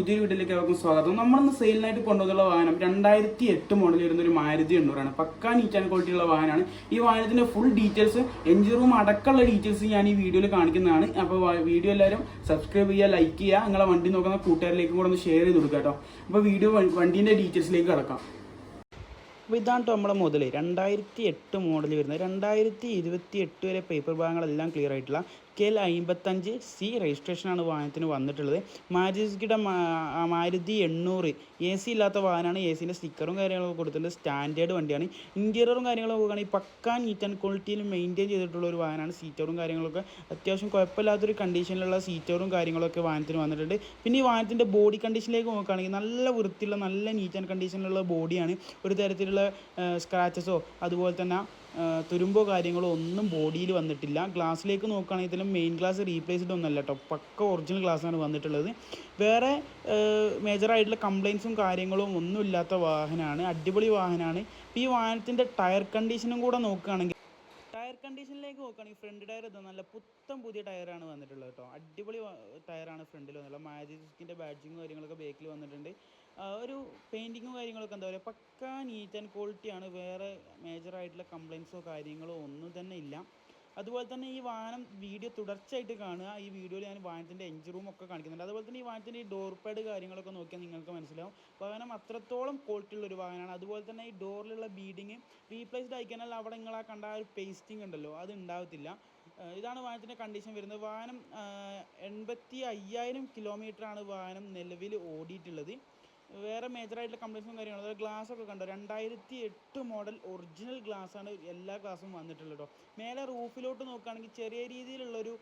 പുതിയൊരു വീട്ടിലേക്ക് എല്ലാവർക്കും സ്വാഗതം. നമ്മളിന്ന് സെയിലിനായിട്ട് കൊണ്ടുവന്നുള്ള വാഹനം രണ്ടായിരത്തി എട്ട് മോഡൽ വരുന്ന ഒരു മാരുതി എണ്ണൂറാണ്. പക്കാ നീറ്റ് ആൻഡ് ക്വാളിറ്റി ഉള്ള വാഹനമാണ്. ഈ വാഹനത്തിന്റെ ഫുൾ ഡീറ്റെയിൽസ് എഞ്ചിൻ റൂം അടക്കമുള്ള ഡീറ്റെയിൽസ് ഞാൻ ഈ വീഡിയോയിൽ കാണിക്കുന്നതാണ്. അപ്പോൾ വീഡിയോ എല്ലാവരും സബ്സ്ക്രൈബ് ചെയ്യുക ലൈക്ക് ചെയ്യുക. നിങ്ങളെ വണ്ടി നോക്കുന്ന കൂട്ടുകാരിലേക്കും കൂടെ ഒന്ന് ഷെയർ ചെയ്ത് കൊടുക്കുക കേട്ടോ അപ്പോൾ വീഡിയോ വണ്ടീന്റെ ഡീറ്റെയിൽസിലേക്ക് കിടക്കാം. അപ്പോൾ ഇതാണ് നമ്മുടെ മുതൽ രണ്ടായിരത്തി എട്ട് മോഡൽ വരുന്നത്. രണ്ടായിരത്തി ഇരുപത്തി എട്ട് വരെ പേപ്പർ ഭാഗങ്ങളെല്ലാം ക്ലിയർ ആയിട്ടുള്ള കെ എൽ അമ്പത്തഞ്ച് സി രജിസ്ട്രേഷനാണ് വാഹനത്തിന് വന്നിട്ടുള്ളത്. മാരുതിയുടെ മാരുതി എണ്ണൂറ് എ സി ഇല്ലാത്ത വാഹനമാണ്. എ സിന്റെ സ്റ്റിക്കറും കാര്യങ്ങളൊക്കെ കൊടുത്തിട്ടുണ്ട്. സ്റ്റാൻഡേർഡ് വണ്ടിയാണ്. ഇന്റീരിയറും കാര്യങ്ങളൊക്കെ നോക്കുകയാണെങ്കിൽ പക്കാ നീറ്റ് ആൻഡ് ക്വാളിറ്റിയിൽ മെയിന്റെയിൻ ചെയ്തിട്ടുള്ള ഒരു വാഹനമാണ്. സീറ്ററും കാര്യങ്ങളൊക്കെ അത്യാവശ്യം കുഴപ്പമില്ലാത്തൊരു കണ്ടീഷനിലുള്ള സീറ്ററും കാര്യങ്ങളൊക്കെ വാഹനത്തിന് വന്നിട്ടുണ്ട്. പിന്നെ ഈ വാഹനത്തിന്റെ ബോഡി കണ്ടീഷനിലേക്ക് നോക്കുകയാണെങ്കിൽ നല്ല വൃത്തിയുള്ള നല്ല നീറ്റ് ആൻഡ് കണ്ടീഷനിലുള്ള ബോഡിയാണ് ഒരു തരത്തിലുള്ള സ്ക്രാച്ചസോ അതുപോലെ തന്നെ തുരുമ്പോ കാര്യങ്ങളോ ഒന്നും ബോഡിയിൽ വന്നിട്ടില്ല. ഗ്ലാസ്സിലേക്ക് നോക്കുകയാണെങ്കിൽ ഇതിലും മെയിൻ ഗ്ലാസ് റീപ്ലേസ്ഡ് ഒന്നല്ല കേട്ടോ പക്ക ഒറിജിനൽ ഗ്ലാസ്സാണ് വന്നിട്ടുള്ളത്. വേറെ മേജറായിട്ടുള്ള കംപ്ലയിൻസും കാര്യങ്ങളും ഒന്നും ഇല്ലാത്ത വാഹനമാണ് അടിപൊളി വാഹനമാണ്. ഈ വാഹനത്തിന്റെ ടയർ കണ്ടീഷനും കൂടെ നോക്കുകയാണെങ്കിൽ നോക്കുകയാണെങ്കിൽ ഫ്രണ്ട് ടയർ ഇതാ നല്ല പുത്തൻ പുതിയ ടയറാണ് വന്നിട്ടുള്ളത് കേട്ടോ. അടിപൊളി ടയറാണ് ഫ്രണ്ടിൽ വന്നിട്ടുള്ളത്. മാജിക്കിന്റെ ബാഡ്ജിങ്ങും കാര്യങ്ങളൊക്കെ ബേക്കിൽ വന്നിട്ടുണ്ട്. ഒരു പെയിന്റിങ്ങും കാര്യങ്ങളൊക്കെ എന്താ പറയുക പക്കാ നീറ്റ് ആൻഡ് ക്വാളിറ്റിയാണ് വേറെ മേജറായിട്ടുള്ള കംപ്ലയിൻസോ കാര്യങ്ങളോ ഒന്നും തന്നെ ഇല്ല. അതുപോലെ തന്നെ ഈ വാഹനം വീഡിയോ തുടർച്ചയായിട്ട് കാണുക. ഈ വീഡിയോയിൽ ഞാൻ വാഹനത്തിന്റെ എഞ്ചിൻ റൂം ഒക്കെ കാണിക്കുന്നുണ്ട്. അതുപോലെ തന്നെ ഈ വാഹനത്തിന്റെ ഈ ഡോർ പാഡ് കാര്യങ്ങളൊക്കെ നോക്കിയാൽ നിങ്ങൾക്ക് മനസ്സിലാവും. വാഹനം അത്രത്തോളം ക്വാളിറ്റി ഉള്ള ഒരു വാഹനമാണ്. അതുപോലെ തന്നെ ഈ ഡോറിലുള്ള ബീഡിങ് റീപ്ലേസ്ഡ് ആയിക്കഴിഞ്ഞാൽ അവിടെ നിങ്ങൾ ആ കണ്ട ആ ഒരു പേസ്റ്റിംഗ് ഉണ്ടല്ലോ അത് ഉണ്ടാവത്തില്ല. ഇതാണ് വാഹനത്തിന്റെ കണ്ടീഷൻ വരുന്നത്. വാഹനം എൺപത്തി അയ്യായിരം ആണ് വാഹനം നിലവിൽ ഓടിയിട്ടുള്ളത്. വേറെ മേജറായിട്ടുള്ള കംപ്ലൈൻസും കാര്യങ്ങളും. അതായത് ഗ്ലാസ്സൊക്കെ കണ്ടോ? രണ്ടായിരത്തി എട്ട് മോഡൽ ഒറിജിനൽ ഗ്ലാസ് ആണ് എല്ലാ ഗ്ലാസും വന്നിട്ടുള്ളത് കേട്ടോ മേലെ റൂഫിലോട്ട് നോക്കുകയാണെങ്കിൽ ചെറിയ രീതിയിലുള്ളൊരു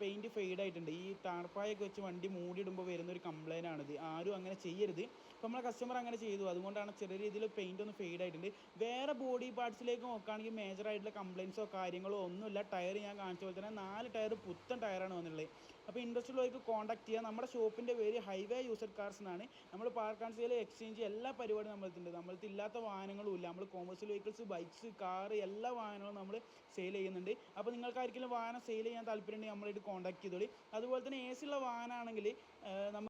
പെയിന്റ് ഫെയ്ഡ് ആയിട്ടുണ്ട്. ഈ ടാർപ്പായൊക്കെ വെച്ച് വണ്ടി മൂടിയിടുമ്പോൾ വരുന്ന ഒരു കംപ്ലൈന്റ് ആണിത്. ആരും അങ്ങനെ ചെയ്യരുത്. അപ്പോൾ നമ്മളെ കസ്റ്റമർ അങ്ങനെ ചെയ്തു. അതുകൊണ്ടാണ് ചെറിയ രീതിയിൽ പെയിന്റ് ഒന്ന് ഫെയ്ഡ് ആയിട്ടുണ്ട്. വേറെ ബോഡി പാർട്സിലേക്ക് നോക്കുകയാണെങ്കിൽ മേജറായിട്ടുള്ള കംപ്ലയിൻസോ കാര്യങ്ങളോ ഒന്നുമില്ല. ടയർ ഞാൻ കാണിച്ച പോലെ തന്നെ നാല് ടയർ പുത്തൻ ടയറാണ് വന്നിട്ടുള്ളത്. അപ്പോൾ ഇൻട്രസ്റ്റ് ഉള്ളവർക്ക് കോൺടാക്ട് ചെയ്യുക. നമ്മുടെ ഷോപ്പിന്റെ പേര് ഹൈവേ യൂസർ കാർസ് എന്നാണ്. നമ്മൾ പാർക്ക് ആൻഡ് സെയിൽ എക്സ്ചേഞ്ച് എല്ലാ പരിപാടിയും നമ്മളത്തുണ്ട് നമ്മളടുത്ത് ഇല്ലാത്ത വാഹനങ്ങളും ഇല്ല നമ്മൾ കോമേഴ്സ്യൽ വെഹിക്കിൾസ് ബൈക്സ് കാർ എല്ലാ വാഹനങ്ങളും നമ്മൾ സെയിൽ ചെയ്യുന്നുണ്ട്. അപ്പോൾ നിങ്ങൾക്ക് ആർക്കെങ്കിലും വാഹനം സെയിൽ ചെയ്യാൻ താല്പര്യമുണ്ടെങ്കിൽ നമ്മളായിട്ട് കോൺടാക്ട് ചെയ്തോളി. അതുപോലെ തന്നെ എ സി ഉള്ള വാഹനമാണെങ്കിൽ നമ്മൾ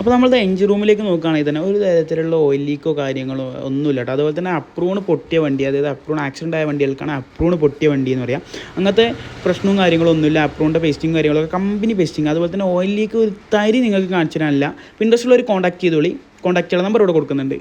അപ്പോൾ നമ്മളത് എഞ്ചിൻ റൂമിലേക്ക് നോക്കുകയാണെങ്കിൽ തന്നെ ഒരു തരത്തിലുള്ള ഓയിൽ ലീക്കോ കാര്യങ്ങളോ ഒന്നുമില്ല കേട്ടോ അതുപോലെ തന്നെ അപ്രൂണ് പൊട്ടിയ വണ്ടി അതായത് അപ്രൂൺ ആക്സിഡന്റ് ആയ വണ്ടികൾക്കാണ് അപ്രൂണ് പൊട്ടിയ വണ്ടി എന്ന് പറയാം. അങ്ങനത്തെ പ്രശ്നവും കാര്യങ്ങളും ഒന്നുമില്ല. അപ്രൂണിന്റെ പേസ്റ്റിംഗ് കാര്യങ്ങളൊക്കെ കമ്പനി പേസ്റ്റിംഗ് അതുപോലെ തന്നെ ഓയിൽ ലീക്ക് ഒരു തരി നിങ്ങൾക്ക് കാണിച്ചു തരാനില്ല. ഇൻട്രസ്റ്റ് ഉള്ളവർ കോൺടാക്ട് ചെയ്തോളി. കോൺടാക്ട് ചെയ്യാനുള്ള നമ്പർ ഇവിടെ കൊടുക്കുന്നുണ്ട്.